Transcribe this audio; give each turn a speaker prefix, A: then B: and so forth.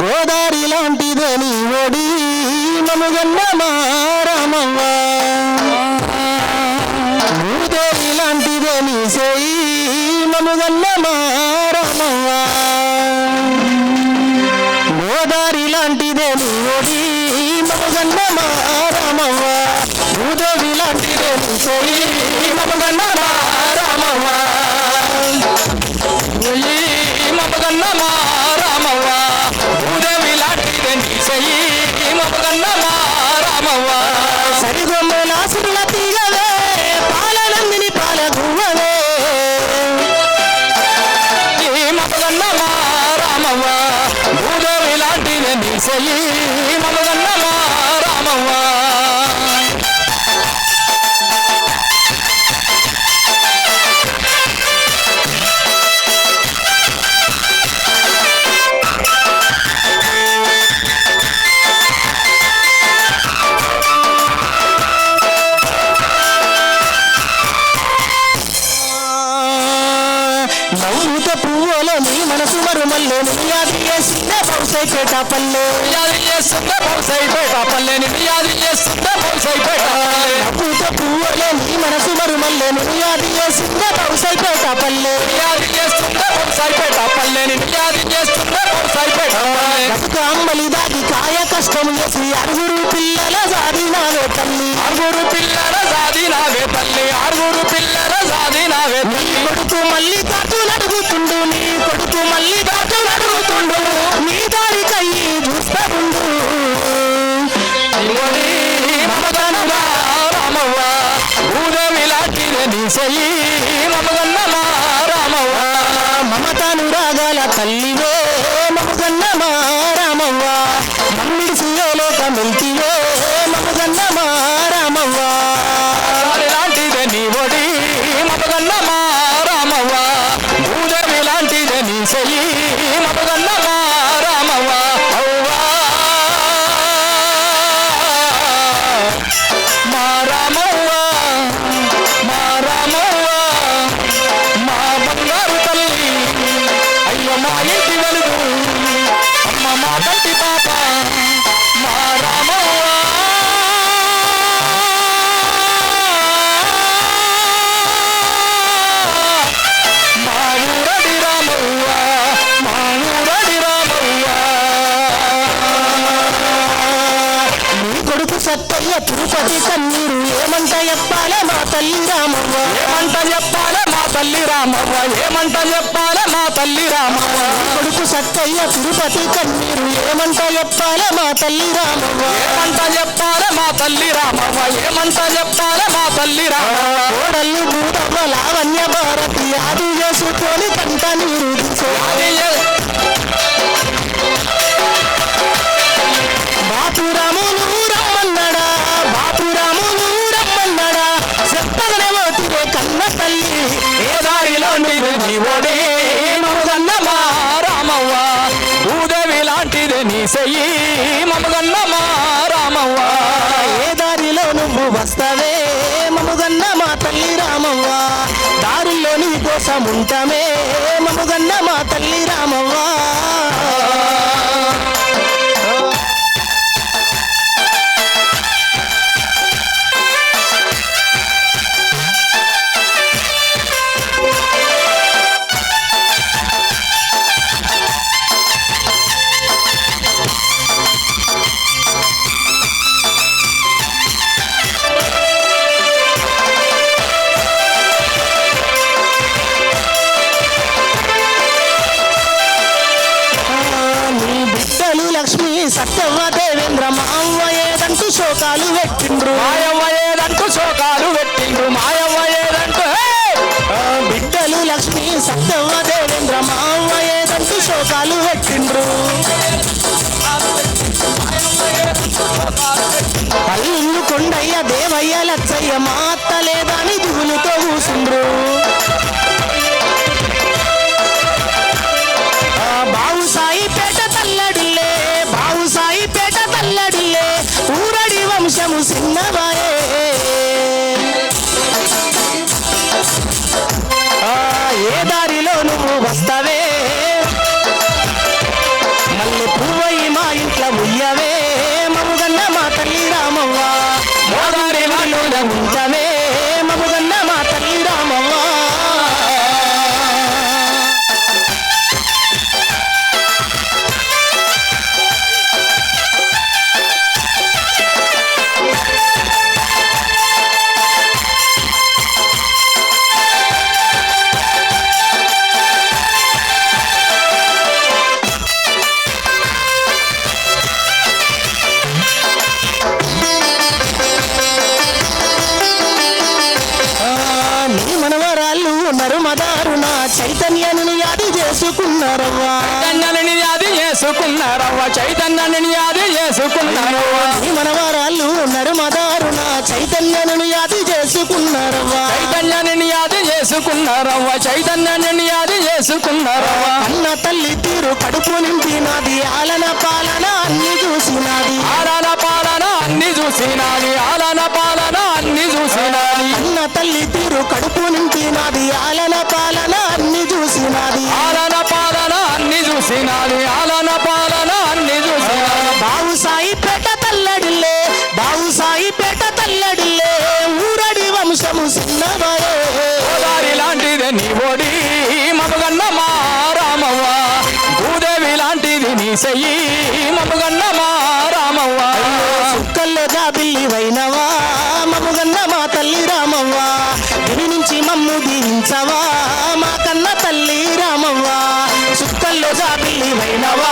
A: గోదారి లాంటిదే నీ ఒడి. మముగన్న మారమవ్వ భూదేవి లాంటిదే నీ సేయి మముగన్న మారమవ్వ గోదారి లాంటిదే నీ ఒడి. మముగన్న మారమవ్వ భూదేవి లాంటిదే నీ సేయి మముగన్న మారమవ్వ నవ్వుత పువ్వులో నీ మనసు మరుమల్లే. నియాది చేసిన పౌసైపేట పల్లె
B: నియాది చేస్తుందే పౌసైపేట పల్లెని నియాది చేస్తుందే పౌసైపేట పల్లె
A: నవ్వుత పువ్వులో నీ మనసు మరుమల్లే. నియాది చేసిన పౌసైపేట పల్లె
B: నియాది చేస్తుందే పౌసైపేట పల్లెని నియాది చేస్తుందే పౌసైపేట పల్లె
A: బతుక అమ్మలి దాటి కాయ కష్టం చేసి అరుగురు పిల్లల సాధినావే తల్లి. తాటు నీ కొడుకు మళ్ళీ తాటు నడుగుతుండు నీ దారి కయ్యి చూస్తా ఉండు
B: ఇంగోని మమగన్నమా రామవ్వ భూదేవి లాంటిదే నీ చెయ్యి. మమగన్నమా రామవ్వ
A: మమతాను రాగాల తల్లివే
B: తల్లి రామవ్వ.
A: ఏమంట చెప్పాలే మా తల్లి రామవ్వ.
B: ఏమంట చెప్పాలే మా తల్లి రామవ్వ.
A: కొడుకు సత్తయ్య తిరుపతి కన్నీరు. ఏమంట చెప్పాలే మా తల్లి రామవ్వ.
B: ఏమంట చెప్పాలే మా తల్లి రామవ్వ. ఏమంట చెప్పాలే మా తల్లి రామవ్వ.
A: కోడళ్ళు భూతవ్వ లావణ్య భారతి ఆది చేసుకొని కంట నీరు కన్న తల్లి
B: ఏ దారిలో నీది నీ ఓడి రామవ్వ భూదేవి లాంటిది నీ సెయ్యి మమగన్నమా రామవ్వ
A: ఏ దారిలో నువ్వు వస్తావే? మముగన్న మా తల్లి రామవ్వ దారిలో నీ కోసం ఉంటామే? మముగన్న మా తల్లి రామవ్వ. సత్యవ్వ దేవేంద్ర మా అవ్వ ఏదంటూ శోకాలు పెట్టిండ్రు.
B: మాయవ్వ ఏదంటూ శోకాలు పెట్టిండు మాయవ్వ ఏదంటూ
A: బిడ్డలు లక్ష్మి సత్యవ్వ దేవేంద్ర మా అవ్వ ఏదంటూ శోకాలు పెట్టిండ్రు. అల్లు కొండయ్య దేవయ్య లచ్చయ్య మా అత్త లేదని వంశము చేసుకున్నారవ్వా.
B: చైతన్యాన్ని యాది చేసుకున్నారవ్వ. చైతన్యాన్ని యాది చేసుకున్నారవ్వ.
A: మనవరాళ్ళు నరుమదారుణ చైతన్యను యాది చేసుకున్నారవ్వా.
B: చైతన్యాన్ని యాది చేసుకున్నారవ్వ. చైతన్యాన్ని యాది చేసుకున్నారవ్వ.
A: అన్న తల్లి తీరు కడుపు నింపినది. ఆలన పాలన అన్ని చూసినది.
B: ఆలన పాలన అన్ని చూసినాది ఆలన పాలన అన్ని చూసినాది.
A: అన్న తల్లి తీరు కడుపు నింపినది ఆలన పాలన అన్ని చూసినది.
B: ఆలన పాలన అన్ని చూసినాది ఆలన పాలన అన్ని చూసినాది.
A: బావు సాయి పేట తల్లడిల్లే బావు సాయి పేట తల్లడిల్లే ఊరడి వంశము సిన్నవయే.
B: గోదారి లాంటిదే నీ ఓడి మమగన్న మా రామవ్వ. భూదేవి లాంటిది నీ సెయ్యి
A: మమ్ము దీవించవా మా కన్న తల్లి రామవ్వా సుక్కల్లో జాబిల్లి వైనవా